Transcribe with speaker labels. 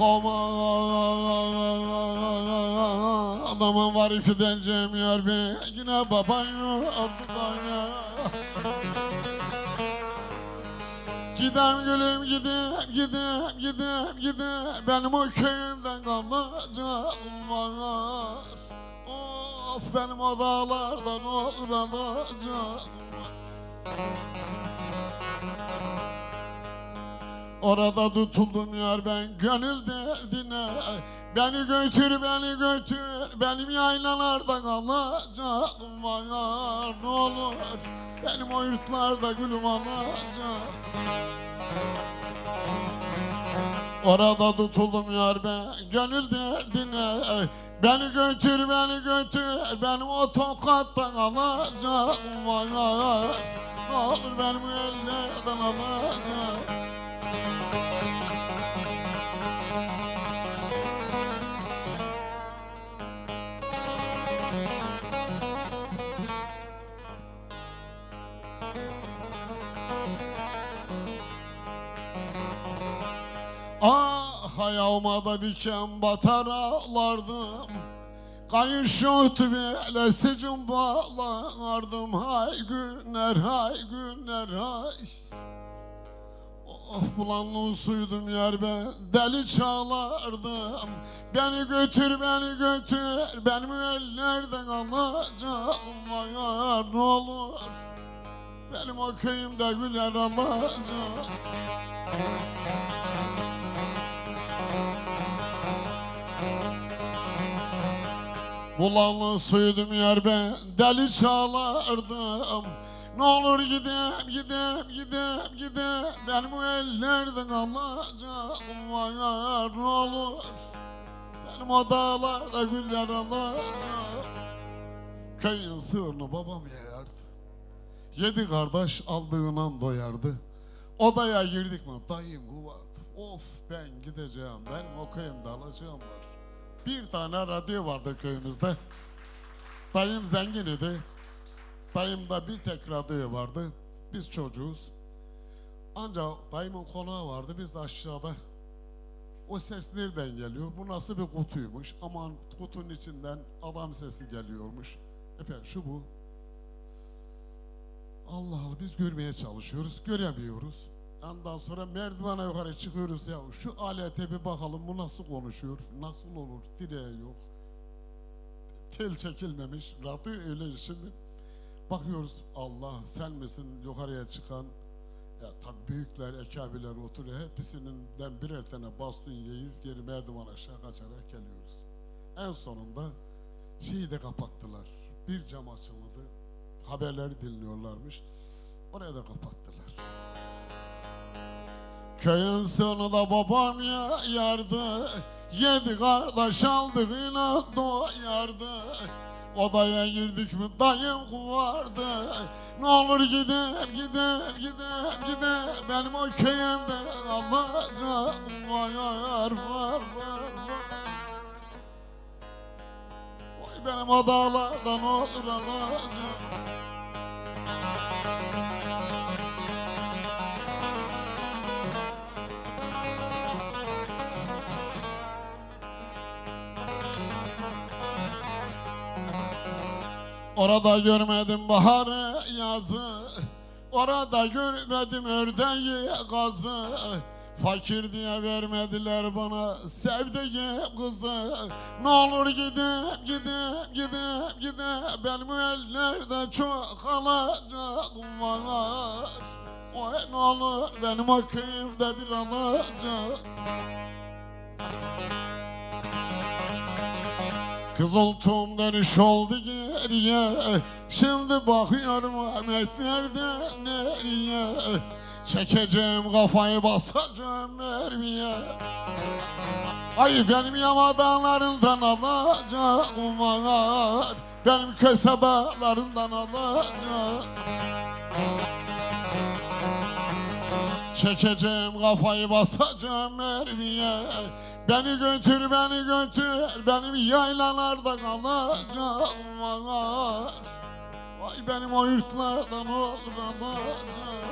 Speaker 1: Aman Adamın var ifideceğim yer be. Yine baban yok ya Gidem gülüm gidem gidem gidem gidem. Benim o köyümden kalacağım var. Of benim o dağlardan olur alacağım Orada tutuldum yar ben gönül derdine. Beni götür beni götür Benim yaylalarda kalacağım var Ne olur benim o yurtlarda gülüm alacak Orada tutuldum yar ben gönül derdine. Beni götür beni götür Benim o tokattan alacağım var Ne olur benim ellerden alacak Ah ayağıma da diken batar ağlardım. Kayış yoktu bile sicim bağlardım. Hay günler hay günler hay. Of bulanlı suydum yer ben deli çağlardım Beni götür beni götür benim ellerden alacağım. Ayar ne olur. Benim o köyümde güler alacağım Bulanlı suydum yer ben deli çağlardım Ne olur gidem gidem gidem gidem. Benim o ellerden alacağım var ne olur. Benim o dağlarda güller alacağım Köyün sığırını babam yayardı Yedi kardeş aldığından doyardı. Odaya girdik mi dayım kuvardı. Of ben gideceğim benim o köyümde alacağım var bir tane radyo vardı köyümüzde. Dayım zengin idi. Dayımda bir tek radyo vardı. Biz çocuğuz. Ancak dayımın konağı vardı. Biz aşağıda. O ses nereden geliyor? Bu nasıl bir kutuymuş? Aman kutunun içinden adam sesi geliyormuş. Efendim şu bu. Allah Allah biz görmeye çalışıyoruz. Göremiyoruz. Ondan sonra merdivana yukarı çıkıyoruz ya şu alete bir bakalım bu nasıl konuşuyor, nasıl olur, direği yok. Tel çekilmemiş, radyo öyle şimdi. Bakıyoruz Allah sen misin yukarıya çıkan? Ya tabi büyükler, ekabiler oturuyor. Hepsinden birer tane baston yeyiz, geri merdiven aşağı kaçarak geliyoruz. En sonunda şeyi de kapattılar. Bir cam açıldı. Haberleri dinliyorlarmış. Oraya da kapattılar. Köyün sonunda babam ya yardı. Yedi kardeş aldık inan doyardı Odaya girdik mi dayım vardı Ne olur gidem gidem gidem gidem Benim o köyümde alacağım var var var. Vay benim o dağlardan olur alacağım Orada görmedim baharı yazı. Orada görmedim ördeği gazı. Fakir diye vermediler bana sevdiğim kızı. Ne olur gidip gidip gidip gidip Benim ellerde çok alacağım var. Oy ne olur benim o köyümde bir alacak Kızıltım dönüş oldu geriye Şimdi bakıyorum Ahmet nerede? Nereye? Çekeceğim kafayı basacağım mermiye Ay benim yama dağlarından alacağım var Benim köse dağlarından alacağım Çekeceğim kafayı basacağım mermiye Beni götür beni götür Benim yaylalarda kalacağım var Vay benim o yurtlardan olur alacağım